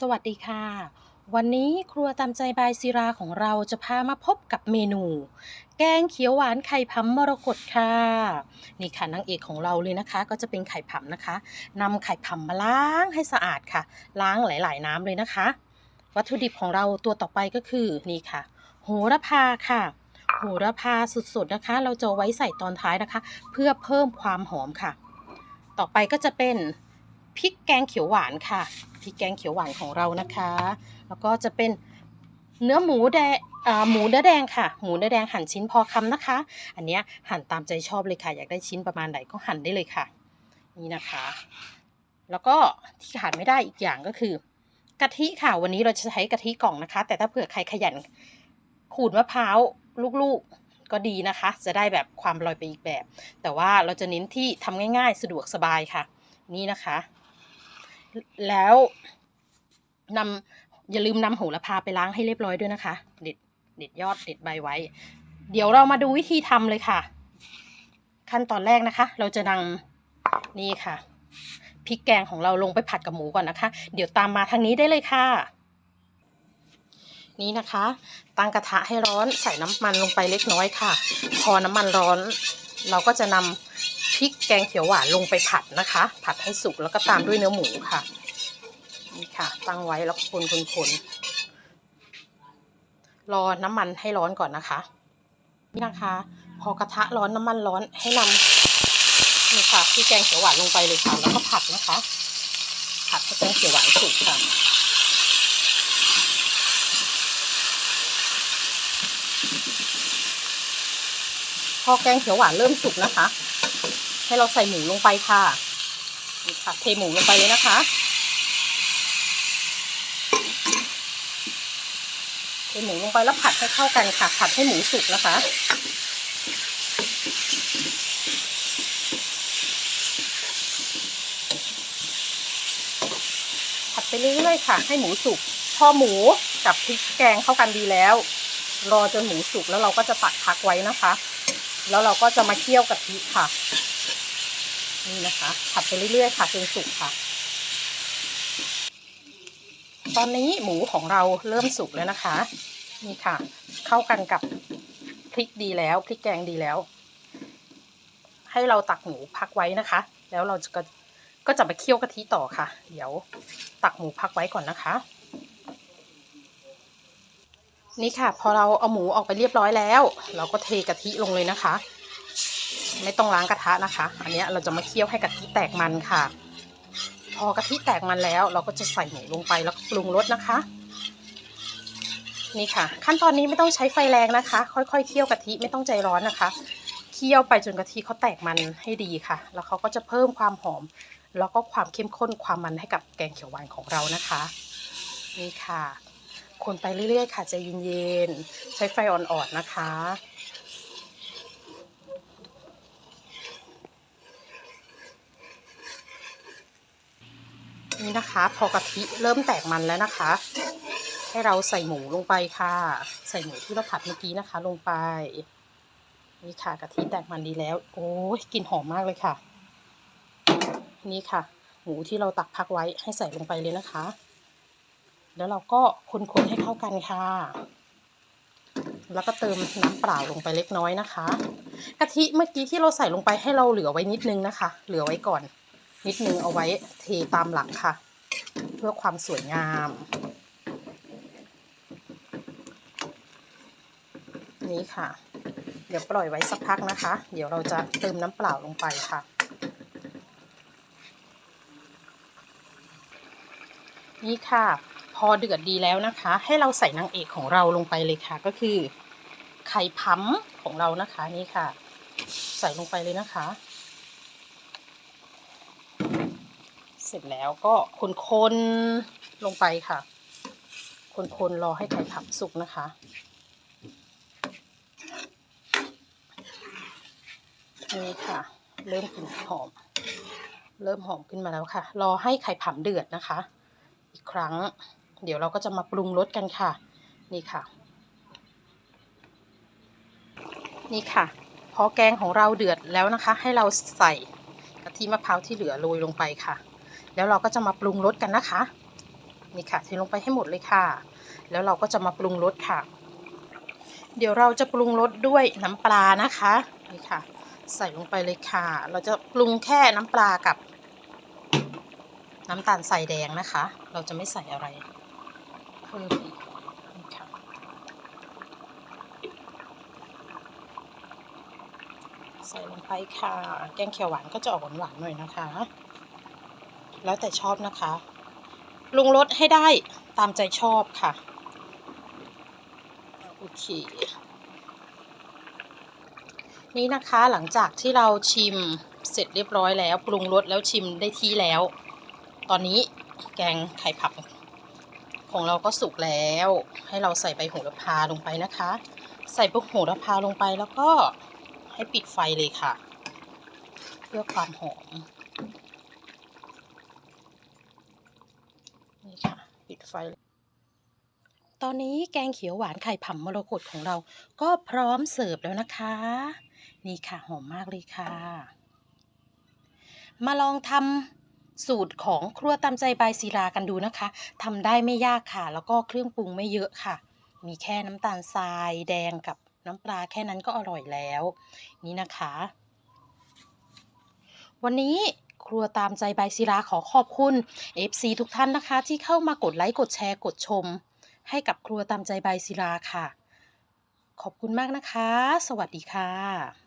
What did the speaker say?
สวัสดีค่ะ วันนี้ครัวตามใจบายศิราของเราจะพามาพบกับเมนู แกงเขียวหวานไข่พำมรกตค่ะ นี่ค่ะนางเอกของเราเลยนะคะ ก็จะเป็นไข่พำนะคะนำไข่พำมาล้างให้สะอาดค่ะ ล้างหลาย ๆ น้ำเลยนะคะ วัตถุดิบของเราตัวต่อไปก็คือนี่ค่ะ โหระพาค่ะโหระพาสุดๆนะคะ เราจะไว้ใส่ตอนท้ายนะคะ เพื่อเพิ่มความหอมค่ะ ต่อไปก็จะเป็น พริกแกงเขียวหวานค่ะพริกแกงเขียวหวานของเรานะคะ แล้วก็จะเป็นเนื้อหมูแดงหมูเนื้อแดงค่ะ หมูเนื้อแดงหั่นชิ้นพอคำนะคะ อันเนี้ยหั่นตามใจชอบเลยค่ะ อยากได้ชิ้นประมาณไหนก็หั่นได้เลยค่ะ นี่นะคะ แล้วก็ที่ขาดไม่ได้อีกอย่างก็คือกะทิค่ะ วันนี้เราจะใช้กะทิกล่องนะคะ แต่ถ้าเผื่อใครขยันขูดมะพร้าวลูกๆก็ดีนะคะ จะได้แบบความอร่อยไปอีกแบบ แต่ว่าเราจะเน้นที่ทำง่ายๆ สะดวกสบายค่ะ นี่นะคะ แล้วนำอย่าลืมนำโหระพาไปล้างให้เรียบร้อยด้วยนะคะ เด็ดเด็ดยอดเด็ดใบไว้ เดี๋ยวเรามาดูวิธีทำเลยค่ะ ขั้นตอนแรกนะคะ เราจะนำนี่ค่ะพริกแกงของเราลงไปผัดกับหมูก่อนนะคะ เดี๋ยวตามมาทางนี้ได้เลยค่ะ นี่นะคะ ตั้งกระทะให้ร้อนใส่น้ำมันลงไปเล็กน้อยค่ะ พอน้ำมันร้อน เราก็จะนำ พริกแกงเขียวหวานลงไปผัดนะคะ ผัดให้สุกแล้วก็ตามด้วยเนื้อหมูค่ะ นี่ค่ะ ตั้งไว้แล้วคนคนคนรอน้ำมันให้ร้อนก่อนนะคะ นี่นะคะ พอกระทะร้อนน้ำมันร้อนให้นำนี่ค่ะพริกแกงเขียวหวานลงไปเลยค่ะแล้วก็ผัดนะคะ ผัดให้แกงเขียวหวานสุกค่ะพอแกงเขียวหวานเริ่มสุกนะคะ ให้เราใส่หมูลงไปค่ะนี่ค่ะเทหมูลงไปเลยนะคะ เทหมูลงไปแล้วผัดให้เข้ากันค่ะ ผัดให้หมูสุกนะคะผัดไปเรื่อยๆค่ะ ให้หมูสุกพอหมูกับพริกแกงเข้ากันดีแล้ว รอจนหมูสุกแล้วเราก็จะตักพักไว้นะคะ แล้วเราก็จะมาเคี่ยวกะทิค่ะ นี่นะคะผัดไปเรื่อยๆค่ะจนสุกค่ะ ตอนนี้หมูของเราเริ่มสุกแล้วนะคะ นี่ค่ะ เข้ากันกับพริกดีแล้วพริกแกงดีแล้ว ให้เราตักหมูพักไว้นะคะ แล้วเราจะก็ก็จะไปเคี่ยวกะทิต่อค่ะ เดี๋ยวตักหมูพักไว้ก่อนนะคะ นี่ค่ะ พอเราเอาหมูออกไปเรียบร้อยแล้ว เราก็เทกะทิลงเลยนะคะ ไม่ต้องล้างกระทะนะคะ อันนี้เราจะมาเคี่ยวให้กะทิแตกมันค่ะ พอกะทิแตกมันแล้ว เราก็จะใส่หมูลงไปแล้วปรุงรสนะคะ นี่ค่ะ ขั้นตอนนี้ไม่ต้องใช้ไฟแรงนะคะ ค่อยๆเคี่ยวกะทิไม่ต้องใจร้อนนะคะ เคี่ยวไปจนกะทิเขาแตกมันให้ดีค่ะ แล้วเขาก็จะเพิ่มความหอม แล้วก็ความเข้มข้นความมันให้กับแกงเขียวหวานของเรานะคะ นี่ค่ะคนไปเรื่อยๆ ค่ะใจเย็นๆ ใช้ไฟอ่อนๆ นะคะ นี่นะคะ พอกะทิเริ่มแตกมันแล้วนะคะ ให้เราใส่หมูลงไปค่ะ ใส่หมูที่เราผัดเมื่อกี้นะคะ ลงไป นี่ค่ะกะทิแตกมันดีแล้ว โอ้ยกลิ่นหอมมากเลยค่ะ นี่ค่ะ หมูที่เราตักพักไว้ให้ใส่ลงไปเลยนะคะ แล้วเราก็คนๆให้เข้ากันค่ะแล้วก็เติมน้ำเปล่าลงไปเล็กน้อยนะคะ กะทิเมื่อกี้ที่เราใส่ลงไปให้เราเหลือไว้นิดนึงนะคะ เหลือไว้ก่อน นิดนึงเอาไว้เทตามหลังค่ะ เพื่อความสวยงาม นี่ค่ะ เดี๋ยวปล่อยไว้สักพักนะคะ เดี๋ยวเราจะเติมน้ำเปล่าลงไปค่ะ นี่ค่ะ พอเดือดดีแล้วนะคะ ให้เราใส่นางเอกของเราลงไปเลยค่ะ ก็คือไข่พัมของเรานะคะนี่ค่ะ ใส่ลงไปเลยนะคะ เสร็จแล้วก็คนๆลงไปค่ะ คนๆรอให้ไข่พัมสุกนะคะ นี่ค่ะ เริ่มกลิ่นหอม เริ่มหอมขึ้นมาแล้วค่ะ รอให้ไข่ผำเดือดนะคะ อีกครั้ง เดี๋ยวเราก็จะมาปรุงรสกันค่ะ นี่ค่ะ นี่ค่ะพอแกงของเราเดือดแล้วนะคะ ให้เราใส่กะทิมะพร้าวที่เหลือโรยลงไปค่ะ แล้วเราก็จะมาปรุงรสกันนะคะนี่ค่ะเทลงไปให้หมดเลยค่ะ แล้วเราก็จะมาปรุงรสค่ะ เดี๋ยวเราจะปรุงรสด้วยน้ำปลานะคะนี่ค่ะ ใส่ลงไปเลยค่ะ เราจะปรุงแค่น้ำปลากับ น้ำตาลใส่แดงนะคะ เราจะไม่ใส่อะไรเพิ่มอีกนี่ค่ะใส่ลงไปค่ะ แกงเขียวหวานก็จะออกหวานๆหน่อยนะคะ แล้วแต่ชอบนะคะปรุงรสให้ได้ตามใจชอบค่ะ โอเค นี่นะคะหลังจากที่เราชิมเสร็จเรียบร้อยแล้ว ปรุงรสแล้วชิมได้ที่แล้ว ตอนนี้แกงไข่ผักของเราก็สุกแล้ว ให้เราใส่ใบโหระพาลงไปนะคะ ใส่ใบโหระพาลงไปแล้วก็ให้ปิดไฟเลยค่ะ เพื่อความหอม นี่ค่ะ ปิด ไฟ ตอนนี้แกงเขียวหวานไข่ผำมรกตของเรา ก็พร้อมเสิร์ฟแล้วนะคะ นี่ค่ะหอมมากเลยค่ะ มาลองทำสูตรของครัวตามใจใบศิลากันดูนะคะทำได้ไม่ยากค่ะ แล้วก็เครื่องปรุงไม่เยอะค่ะ มีแค่น้ำตาลทรายแดงกับน้ำปลาแค่นั้นก็อร่อยแล้ว นี่นะคะ วันนี้ ครัวตามใจใบศิลาขอขอบคุณ FC ทุกท่านนะคะ ที่เข้ามากดไลค์กดแชร์กดชม ให้กับครัวตามใจใบศิลาค่ะ ขอบคุณมากนะคะ สวัสดีค่ะ